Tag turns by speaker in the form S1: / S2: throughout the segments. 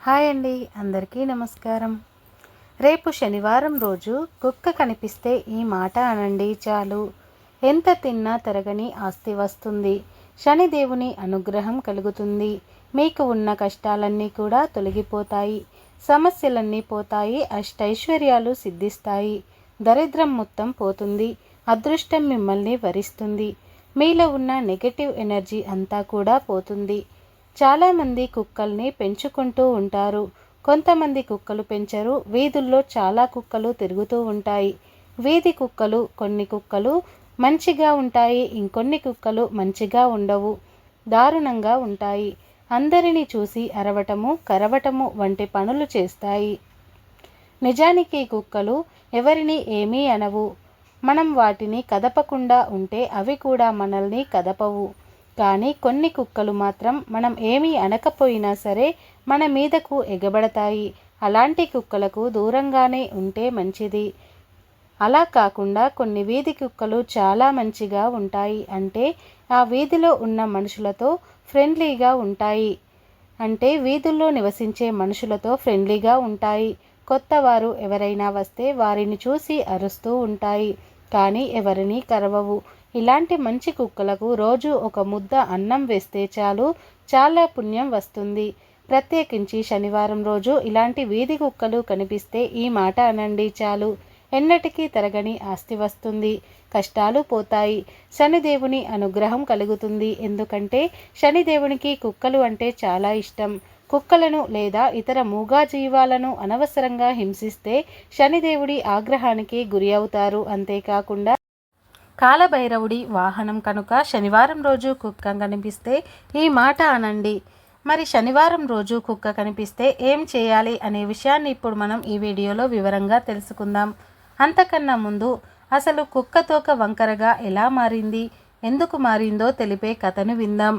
S1: Hi అండి అందరికీ నమస్కారం. రేపు శనివారం రోజు కుక్క కనిపిస్తే ఈ మాట అనండి చాలు. ఎంత తిన్నా తరగని ఆస్తి వస్తుంది. శనిదేవుని అనుగ్రహం కలుగుతుంది. మీకు ఉన్న కష్టాలన్నీ కూడా తొలగిపోతాయి. సమస్యలన్నీ పోతాయి. అష్టైశ్వర్యాలు సిద్ధిస్తాయి. దరిద్రం మొత్తం పోతుంది. అదృష్టం మిమ్మల్ని వరిస్తుంది. మీలో ఉన్న నెగటివ్ ఎనర్జీ అంతా కూడా పోతుంది. చాలామంది కుక్కల్ని పెంచుకుంటూ ఉంటారు. కొంతమంది కుక్కలు పెంచరు. వీధుల్లో చాలా కుక్కలు తిరుగుతూ ఉంటాయి. వీధి కుక్కలు కొన్ని కుక్కలు మంచిగా ఉంటాయి. ఇంకొన్ని కుక్కలు మంచిగా ఉండవు. దారుణంగా ఉంటాయి. అందరినీ చూసి అరవటము కరవటము వంటి పనులు చేస్తాయి. నిజానికి కుక్కలు ఎవరిని ఏమీ అనవు. మనం వాటిని కదపకుండా ఉంటే అవి కూడా మనల్ని కదపవు. కానీ కొన్ని కుక్కలు మాత్రం మనం ఏమీ అనకపోయినా సరే మన మీదకు ఎగబడతాయి. అలాంటి కుక్కలకు దూరంగానే ఉంటే మంచిది. అలా కాకుండా కొన్ని వీధి కుక్కలు చాలా మంచిగా ఉంటాయి. అంటే ఆ వీధిలో ఉన్న మనుషులతో ఫ్రెండ్లీగా ఉంటాయి. అంటే వీధుల్లో నివసించే మనుషులతో ఫ్రెండ్లీగా ఉంటాయి. కొత్త వారు ఎవరైనా వస్తే వారిని చూసి అరుస్తూ ఉంటాయి. కానీ ఎవరిని కరవవు. ఇలాంటి మంచి కుక్కలకు రోజు ఒక ముద్ద అన్నం వేస్తే చాలు చాలా పుణ్యం వస్తుంది. ప్రత్యేకించి శనివారం రోజు ఇలాంటి వీధి కుక్కలు కనిపిస్తే ఈ మాట అనండి చాలు. ఎన్నటికీ తరగని ఆస్తి వస్తుంది. కష్టాలు పోతాయి. శనిదేవుని అనుగ్రహం కలుగుతుంది. ఎందుకంటే శనిదేవునికి కుక్కలు అంటే చాలా ఇష్టం. కుక్కలను లేదా ఇతర మూగా జీవాలను అనవసరంగా హింసిస్తే శనిదేవుడి ఆగ్రహానికి గురి అవుతారు. అంతేకాకుండా కాలభైరవుడి వాహనం కనుక శనివారం రోజు కుక్క కనిపిస్తే ఈ మాట అనండి. మరి శనివారం రోజు కుక్క కనిపిస్తే ఏం చేయాలి అనే విషయాన్ని ఇప్పుడు మనం ఈ వీడియోలో వివరంగా తెలుసుకుందాం. అంతకన్నా ముందు అసలు కుక్క తోక వంకరగా ఎలా మారింది ఎందుకు మారిందో తెలిపే కథను విందాం.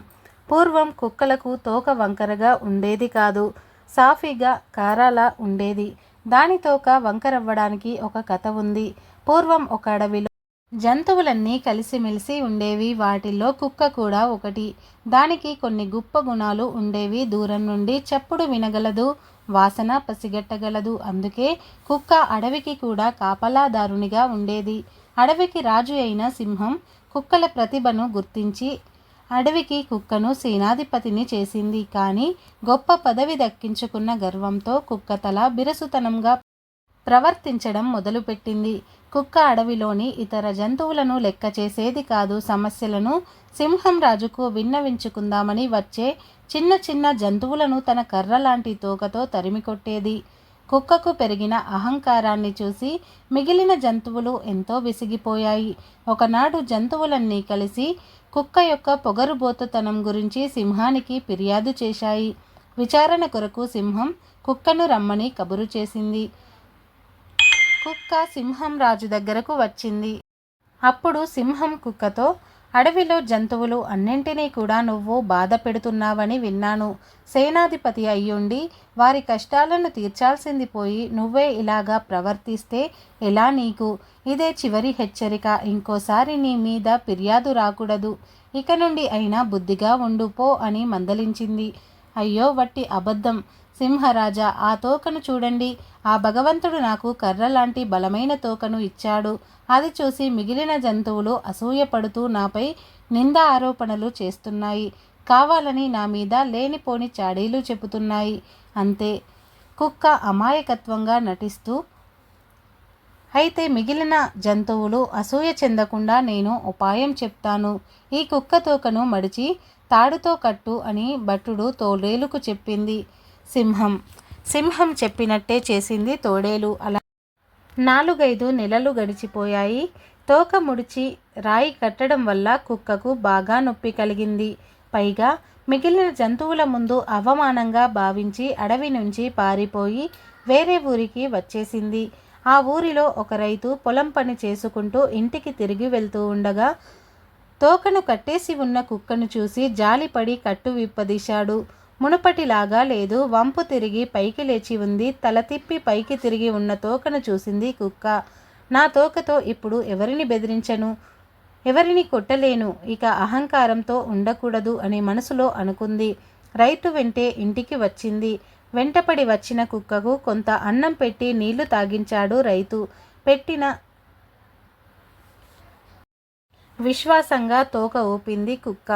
S1: పూర్వం కుక్కలకు తోక వంకరగా ఉండేది కాదు సాఫీగా కారాలా ఉండేది. దాని తోక వంకరవ్వడానికి ఒక కథ ఉంది. పూర్వం ఒక అడవిలో జంతువులన్నీ కలిసిమెలిసి ఉండేవి వాటిల్లో కుక్క కూడా ఒకటి. దానికి కొన్ని గొప్ప గుణాలు ఉండేవి. దూరం నుండి చప్పుడు వినగలదు వాసన పసిగట్టగలదు. అందుకే కుక్క అడవికి కూడా కాపలాదారునిగా ఉండేది. అడవికి రాజు అయిన సింహం కుక్కల ప్రతిభను గుర్తించి అడవికి కుక్కను సేనాధిపతిని చేసింది. కానీ గొప్ప పదవి దక్కించుకున్న గర్వంతో కుక్క తల బిరసుతనంగా ప్రవర్తించడం మొదలుపెట్టింది. కుక్క అడవిలోని ఇతర జంతువులను లెక్క చేసేది కాదు. సమస్యలను సింహం రాజుకు విన్నవించుకుందామని వచ్చే చిన్న చిన్న జంతువులను తన కర్ర లాంటి తోకతో తరిమికొట్టేది. కుక్కకు పెరిగిన అహంకారాన్ని చూసి మిగిలిన జంతువులు ఎంతో విసిగిపోయాయి. ఒకనాడు జంతువులన్నీ కలిసి కుక్క యొక్క పొగరుబోతుతనం గురించి సింహానికి ఫిర్యాదు చేశాయి. విచారణ కొరకు సింహం కుక్కను రమ్మని కబురు చేసింది. కుక్క సింహం రాజు దగ్గరకు వచ్చింది. అప్పుడు సింహం కుక్కతో అడవిలో జంతువులు అన్నింటినీ కూడా నువ్వు బాధ పెడుతున్నావని విన్నాను. సేనాధిపతి అయ్యుండి వారి కష్టాలను తీర్చాల్సింది పోయి నువ్వే ఇలాగా ప్రవర్తిస్తే ఎలా నీకు? ఇదే చివరి హెచ్చరిక. ఇంకోసారి నీ మీద ఫిర్యాదు రాకూడదు. ఇక నుండి అయినా బుద్ధిగా ఉండు పో అని మందలించింది. అయ్యో వట్టి అబద్ధం. సింహరాజా ఆ తోకను చూడండి. ఆ భగవంతుడు నాకు కర్ర లాంటి బలమైన తోకను ఇచ్చాడు. అది చూసి మిగిలిన జంతువులు అసూయపడుతూ నాపై నింద ఆరోపణలు చేస్తున్నాయి. కావాలని నా మీద లేనిపోని చాడీలు చెబుతున్నాయి. అంతే. కుక్క అమాయకత్వంగా నటిస్తూ అయితే మిగిలిన జంతువులు అసూయ చెందకుండా నేను ఉపాయం చెప్తాను. ఈ కుక్క తోకను మడిచి తాడుతో కట్టు అని భటుడు తోడేలుకు చెప్పింది. సింహం. సింహం చెప్పినట్టే చేసింది తోడేలు. అలా నాలుగైదు నెలలు గడిచిపోయాయి. తోక ముడిచి రాయి కట్టడం వల్ల కుక్కకు బాగా నొప్పి కలిగింది. పైగా మిగిలిన జంతువుల ముందు అవమానంగా భావించి అడవి నుంచి పారిపోయి వేరే ఊరికి వచ్చేసింది. ఆ ఊరిలో ఒక రైతు పొలం పని చేసుకుంటూ ఇంటికి తిరిగి వెళ్తూ ఉండగా తోకను కట్టేసి ఉన్న కుక్కను చూసి జాలిపడి కట్టు విప్పదీశాడు. మునుపటిలాగా లేదు. వంపు తిరిగి పైకి లేచి ఉంది. తల తిప్పి పైకి తిరిగి ఉన్న తోకను చూసింది కుక్క. నా తోకతో ఇప్పుడు ఎవరిని బెదిరించను? ఎవరిని కొట్టలేను? ఇక అహంకారంతో ఉండకూడదు అని మనసులో అనుకుంది. రైతు వెంటే ఇంటికి వచ్చింది. వెంటపడి వచ్చిన కుక్కకు కొంత అన్నం పెట్టి నీళ్ళు తాగించాడు రైతు. పెట్టిన విశ్వాసంగా తోక ఊపింది కుక్క.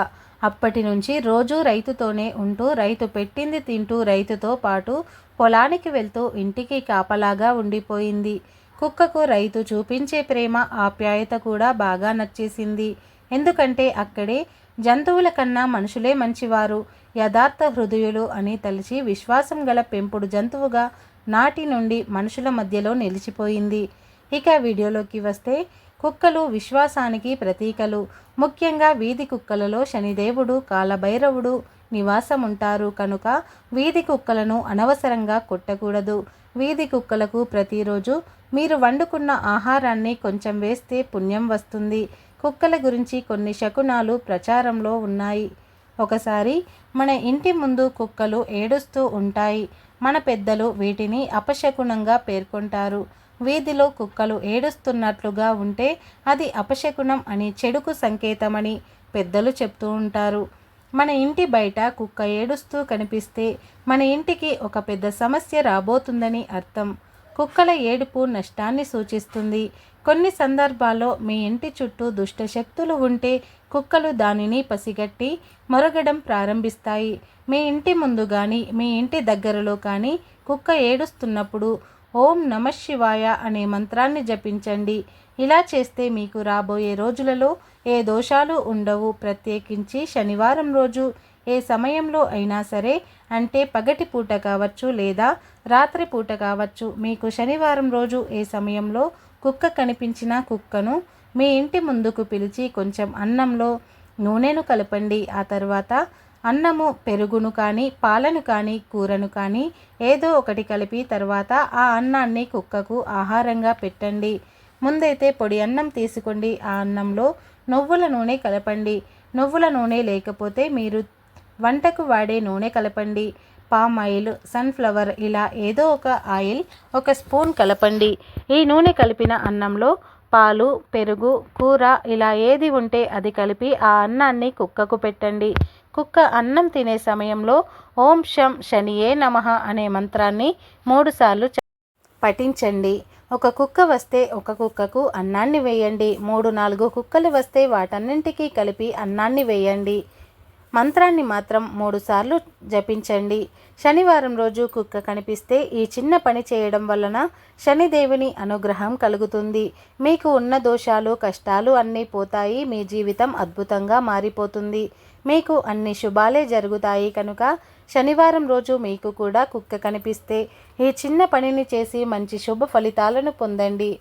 S1: అప్పటి నుంచి రోజూ రైతుతోనే ఉంటూ రైతు పెట్టింది తింటూ రైతుతో పాటు పొలానికి వెళ్తూ ఇంటికి కాపలాగా ఉండిపోయింది. కుక్కకు రైతు చూపించే ప్రేమ ఆప్యాయత కూడా బాగా నచ్చేసింది. ఎందుకంటే అక్కడే జంతువుల కన్నా మనుషులే మంచివారు. యథార్థ హృదయులు అని తలిచి విశ్వాసం గల పెంపుడు జంతువుగా నాటి నుండి మనుషుల మధ్యలో నిలిచిపోయింది. ఇక వీడియోలోకి వస్తే కుక్కలు విశ్వాసానికి ప్రతీకలు. ముఖ్యంగా వీధి కుక్కలలో శనిదేవుడు కాలభైరవుడు నివాసం ఉంటారు కనుక వీధి కుక్కలను అనవసరంగా కొట్టకూడదు. వీధి కుక్కలకు ప్రతిరోజు మీరు వండుకున్న ఆహారాన్ని కొంచెం వేస్తే పుణ్యం వస్తుంది. కుక్కల గురించి కొన్ని శకునాలు ప్రచారంలో ఉన్నాయి. ఒకసారి మన ఇంటి ముందు కుక్కలు ఏడుస్తూ ఉంటాయి. మన పెద్దలు వీటిని అపశకునంగా పేర్కొంటారు. వీధిలో కుక్కలు ఏడుస్తున్నట్లుగా ఉంటే అది అపశకునం అని చెడుకు సంకేతమని పెద్దలు చెప్తూ ఉంటారు. మన ఇంటి బయట కుక్క ఏడుస్తూ కనిపిస్తే మన ఇంటికి ఒక పెద్ద సమస్య రాబోతుందని అర్థం. కుక్కల ఏడుపు నష్టాన్ని సూచిస్తుంది. కొన్ని సందర్భాల్లో మీ ఇంటి చుట్టూ దుష్ట శక్తులు ఉంటే కుక్కలు దానిని పసిగట్టి మొరగడం ప్రారంభిస్తాయి. మీ ఇంటి ముందు కానీ మీ ఇంటి దగ్గరలో కానీ కుక్క ఏడుస్తున్నప్పుడు ఓం నమ శివాయ అనే మంత్రాన్ని జపించండి. ఇలా చేస్తే మీకు రాబోయే రోజులలో ఏ దోషాలు ఉండవు. ప్రత్యేకించి శనివారం రోజు ఏ సమయంలో అయినా సరే అంటే పగటి పూట కావచ్చు లేదా రాత్రి పూట కావచ్చు. మీకు శనివారం రోజు ఏ సమయంలో కుక్క కనిపించిన కుక్కను మీ ఇంటి ముందుకు పిలిచి కొంచెం అన్నంలో నూనెను కలపండి. ఆ తర్వాత అన్నము పెరుగును కానీ పాలను కానీ కూరను కానీ ఏదో ఒకటి కలిపి తర్వాత ఆ అన్నాన్ని కుక్కకు ఆహారంగా పెట్టండి. ముందైతే పొడి అన్నం తీసుకోండి. ఆ అన్నంలో నువ్వుల నూనె కలపండి. నువ్వుల నూనె లేకపోతే మీరు వంటకు వాడే నూనె కలపండి. పామ్ ఆయిల్ సన్ఫ్లవర్ ఇలా ఏదో ఒక ఆయిల్ ఒక స్పూన్ కలపండి. ఈ నూనె కలిపిన అన్నంలో పాలు పెరుగు కూర ఇలా ఏది ఉంటే అది కలిపి ఆ అన్నాన్ని కుక్కకు పెట్టండి. కుక్క అన్నం తినే సమయంలో ఓం శం శనియే నమ అనే మంత్రాన్ని మూడుసార్లు పఠించండి. ఒక కుక్క వస్తే ఒక కుక్కకు అన్నాన్ని వేయండి. మూడు నాలుగు కుక్కలు వస్తే వాటన్నింటికీ కలిపి అన్నాన్ని వేయండి. మంత్రాన్ని మాత్రం మూడుసార్లు జపించండి. శనివారం రోజు కుక్క కనిపిస్తే ఈ చిన్న పని చేయడం వలన శనిదేవుని అనుగ్రహం కలుగుతుంది. మీకు ఉన్న దోషాలు కష్టాలు అన్నీ పోతాయి. మీ జీవితం అద్భుతంగా మారిపోతుంది. మీకు అన్ని శుభాలే జరుగుతాయి కనుక శనివారం రోజు మీకు కూడా కుక్క కనిపిస్తే ఈ చిన్న పనిని చేసి మంచి శుభ ఫలితాలను పొందండి.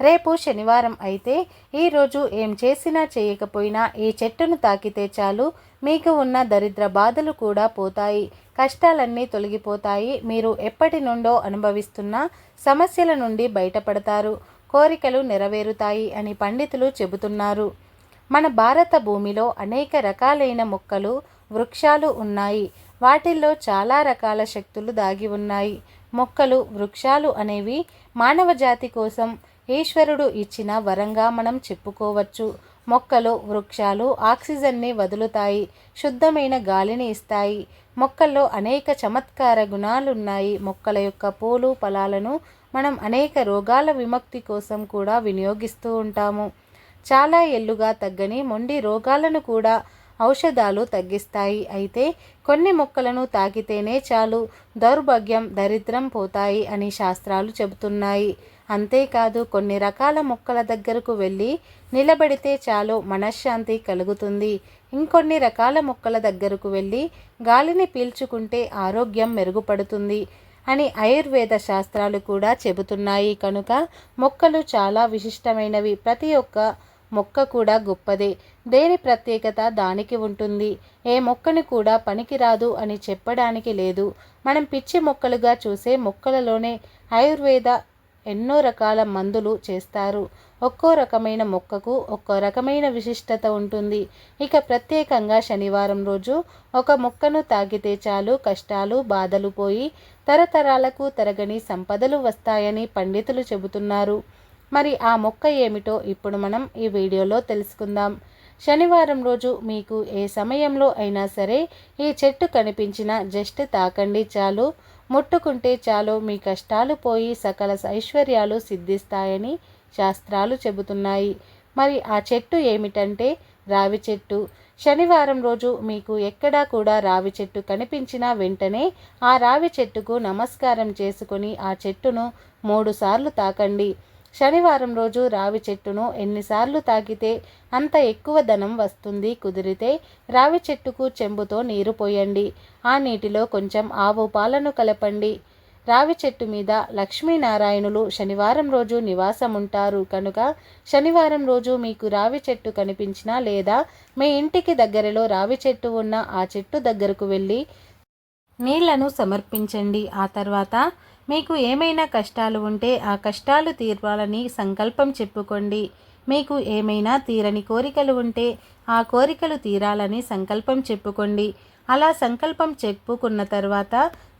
S1: రేపు శనివారం అయితే ఈరోజు ఏం చేసినా చేయకపోయినా ఈ చెట్టును తాకితే చాలు. మీకు ఉన్న దరిద్ర బాధలు కూడా పోతాయి. కష్టాలన్నీ తొలగిపోతాయి. మీరు ఎప్పటి నుండో అనుభవిస్తున్న సమస్యల నుండి బయటపడతారు. కోరికలు నెరవేరుతాయి అని పండితులు చెబుతున్నారు. మన భారత భూమిలో అనేక రకాలైన మొక్కలు వృక్షాలు ఉన్నాయి. వాటిల్లో చాలా రకాల శక్తులు దాగి ఉన్నాయి. మొక్కలు వృక్షాలు అనేవి మానవ జాతి కోసం ఈశ్వరుడు ఇచ్చిన వరంగా మనం చెప్పుకోవచ్చు. మొక్కలు వృక్షాలు ఆక్సిజన్ని వదులుతాయి శుద్ధమైన గాలిని ఇస్తాయి. మొక్కల్లో అనేక చమత్కార గుణాలున్నాయి. మొక్కల యొక్క పూలు ఫలాలను మనం అనేక రోగాల విముక్తి కోసం కూడా వినియోగిస్తూ ఉంటాము. చాలా ఎల్లుగా తగ్గని మొండి రోగాలను కూడా ఔషధాలు తగ్గిస్తాయి. అయితే కొన్ని మొక్కలను తాకితేనే చాలు దౌర్భాగ్యం దరిద్రం పోతాయి అని శాస్త్రాలు చెబుతున్నాయి. అంతేకాదు కొన్ని రకాల మొక్కల దగ్గరకు వెళ్ళి నిలబడితే చాలు మనశ్శాంతి కలుగుతుంది. ఇంకొన్ని రకాల మొక్కల దగ్గరకు వెళ్ళి గాలిని పీల్చుకుంటే ఆరోగ్యం మెరుగుపడుతుంది అని ఆయుర్వేద శాస్త్రాలు కూడా చెబుతున్నాయి. కనుక మొక్కలు చాలా విశిష్టమైనవి. ప్రతి ఒక్క మొక్క కూడా గొప్పదే. దేని ప్రత్యేకత దానికి ఉంటుంది. ఏ మొక్కని కూడా పనికిరాదు అని చెప్పడానికి లేదు. మనం పిచ్చి మొక్కలుగా చూసే మొక్కలలోనే ఆయుర్వేద ఎన్నో రకాల మందులు చేస్తారు. ఒక్కో రకమైన మొక్కకు ఒక్కో రకమైన విశిష్టత ఉంటుంది. ఇక ప్రత్యేకంగా శనివారం రోజు ఒక మొక్కను తాగితే చాలు కష్టాలు బాధలు పోయి తరతరాలకు తరగని సంపదలు వస్తాయని పండితులు చెబుతున్నారు. మరి ఆ మొక్క ఏమిటో ఇప్పుడు మనం ఈ వీడియోలో తెలుసుకుందాం. శనివారం రోజు మీకు ఏ సమయంలో అయినా సరే ఈ చెట్టు కనిపించిన జస్ట్ తాకండి చాలు. ముట్టుకుంటే చాలు. మీ కష్టాలు పోయి సకల ఐశ్వర్యాలు సిద్ధిస్తాయని శాస్త్రాలు చెబుతున్నాయి. మరి ఆ చెట్టు ఏమిటంటే రావి చెట్టు. శనివారం రోజు మీకు ఎక్కడా కూడా రావి చెట్టు కనిపించినా వెంటనే ఆ రావి చెట్టుకు నమస్కారం చేసుకుని ఆ చెట్టును మూడుసార్లు తాకండి. శనివారం రోజు రావి చెట్టును ఎన్నిసార్లు తాకితే అంత ఎక్కువ ధనం వస్తుంది. కుదిరితే రావి చెట్టుకు చెంబుతో నీరు పోయండి. ఆ నీటిలో కొంచెం ఆవు పాలను కలపండి. రావి చెట్టు మీద లక్ష్మీనారాయణులు శనివారం రోజు నివాసం ఉంటారు కనుక శనివారం రోజు మీకు రావి చెట్టు కనిపించినా లేదా మీ ఇంటికి దగ్గరలో రావి చెట్టు ఉన్న ఆ చెట్టు దగ్గరకు వెళ్ళి నీళ్ళను సమర్పించండి. ఆ తర్వాత మీకు ఏమైనా కష్టాలు ఉంటే ఆ కష్టాలు తీర్వాలని సంకల్పం చెప్పుకోండి. మీకు ఏమైనా తీరని కోరికలు ఉంటే ఆ కోరికలు తీరాలని సంకల్పం చెప్పుకోండి. అలా సంకల్పం చెప్పుకున్న తర్వాత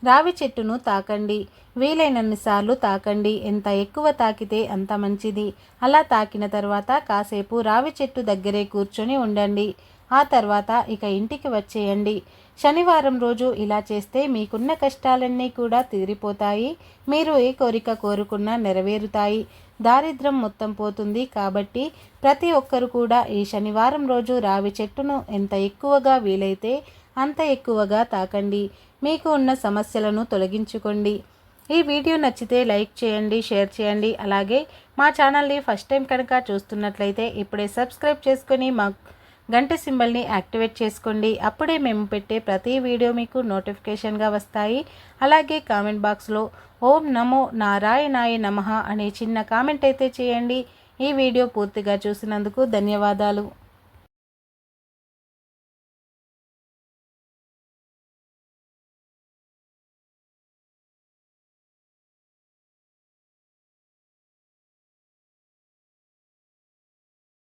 S1: రావి చెట్టును తాకండి. వీలైనన్నిసార్లు తాకండి. ఎంత ఎక్కువ తాకితే అంత మంచిది. అలా తాకిన తర్వాత కాసేపు రావి చెట్టు దగ్గరే కూర్చొని ఉండండి. ఆ తర్వాత ఇక ఇంటికి వచ్చేయండి. శనివారం రోజు ఇలా చేస్తే మీకున్న కష్టాలన్నీ కూడా తీరిపోతాయి. మీరు ఏ కోరిక కోరుకున్నా నెరవేరుతాయి. దారిద్రం మొత్తం పోతుంది కాబట్టి ప్రతి ఒక్కరు కూడా ఈ శనివారం రోజు రావి చెట్టును ఎంత ఎక్కువగా వీలైతే అంత ఎక్కువగా తాకండి. మీకు ఉన్న సమస్యలను తొలగించుకోండి. ఈ వీడియో నచ్చితే లైక్ చేయండి షేర్ చేయండి. అలాగే మా ఛానల్ని ఫస్ట్ టైం కనుక చూస్తున్నట్లయితే ఇప్పుడే సబ్స్క్రైబ్ చేసుకొని మా గంట సింబల్ని యాక్టివేట్ చేసుకోండి. అప్పుడే మేము పెట్టే ప్రతి వీడియో మీకు నోటిఫికేషన్గా వస్తాయి. అలాగే కామెంట్ బాక్స్లో ఓం నమో నారాయణాయ నమ అనే చిన్న కామెంట్ అయితే చేయండి. ఈ వీడియో పూర్తిగా చూసినందుకు ధన్యవాదాలు.